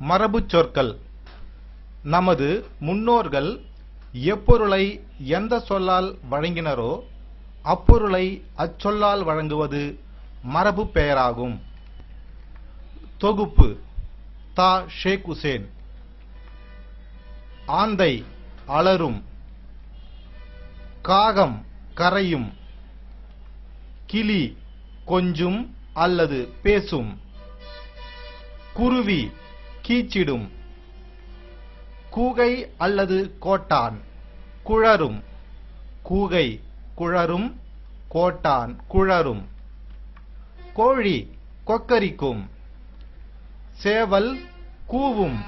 மரபுச் சொற்கள். நமது முன்னோர்கள் எப்பொருளை எந்த சொல்லால் வழங்கினரோ அப்பொருளை அச்சொல்லால் வழங்குவது மரபு பெயராகும். தொகுப்பு. தா. ஷேக் உசேன். ஆந்தை. அலரும். காகம். கரையும். கிளி. கொஞ்சும் அல்லது பேசும். குருவி. கீச்சிடும். கூகை அல்லது கோட்டான் குழரும். கூகை குழரும் கோட்டான் குழரும். கோழி கொக்கரிக்கும். சேவல் கூவும்.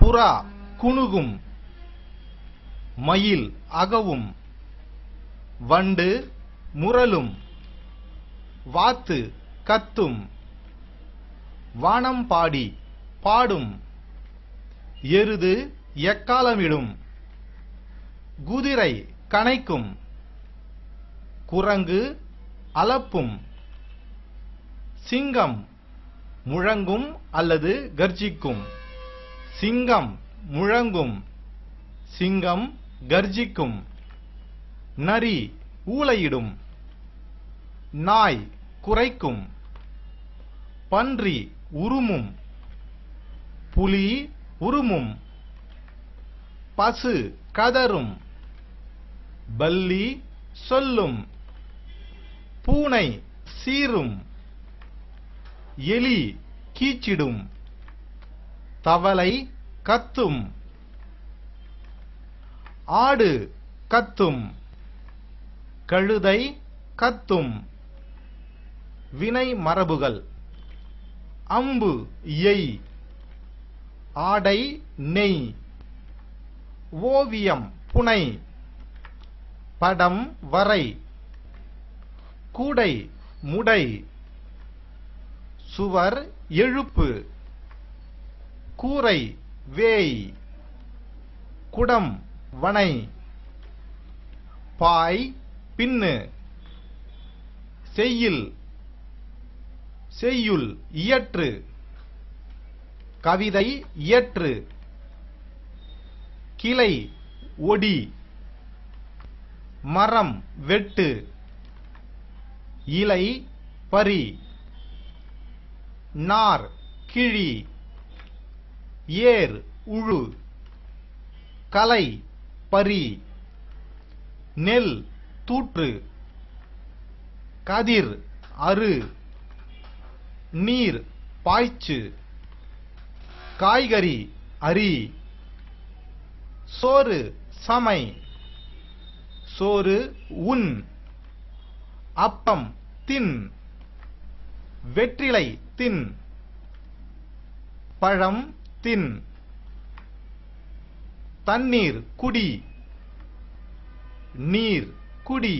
புறா குணுகும். மயில் அகவும். வண்டு முரலும். வாத்து கத்தும். வானம் பாடி பாடும். எருது எக்காலமிடும். குதிரை கனைக்கும் குரங்கு அலப்பும். சிங்கம் முழங்கும் அல்லது கர்ஜிக்கும். சிங்கம் முழங்கும். சிங்கம் கர்ஜிக்கும். நரி ஊளையிடும். நாய் குறைக்கும் பன்றி உருமும் புலி உருமும் பசு கதரும் பல்லி சொல்லும் பூனை சீரும் எலி கீச்சிடும் தவளை கத்தும் ஆடு கத்தும் கழுதை கத்தும் வினை மரபுகள். அம்பு எய். ஆடை நெய். ஓவியம் புனை. படம் வரை. கூடை முடை. சுவர் எழுப்பு. கூரை வேய். குடம் வனை. பாய் பின்னு. செய்யில் செய்யுள் இயற்று. கவிதை இயற்று. கிளை ஒடி. மரம் வெட்டு. இலை பரி. நார் கிழி. ஏர் உழு. கலை பரி. நெல் தூற்று. கதிர் அரு நீர் பாய்ச்சு காய்கறி அரி சோறு சமை சோறு உன் அப்பம் தின் வெற்றிலை தின் பழம் தின் தண்ணீர் குடி நீர் குடி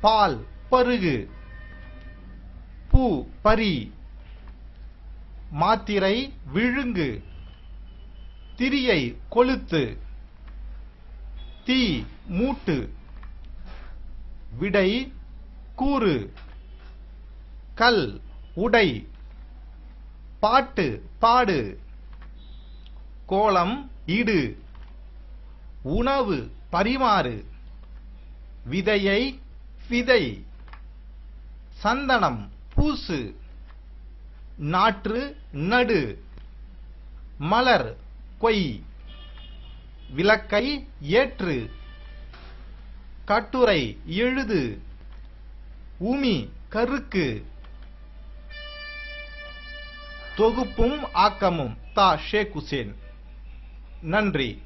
பால் பருகு பூ பரி. மாத்திரை விழுங்கு. திரியை கொளுத்து. தீ மூட்டு. விடை கூறு. கல் உடை. பாட்டு பாடு. கோலம் இடு. உணவு பரிமாறு. விதையை விதை. சந்தனம். பூசு நாற்று நடு மலர் கொய் விளக்கை ஏற்று கட்டுரை எழுது உமி கருக்கு தொகுப்பும் ஆக்கமும் தா ஷேக் ஹுசேன். நன்றி.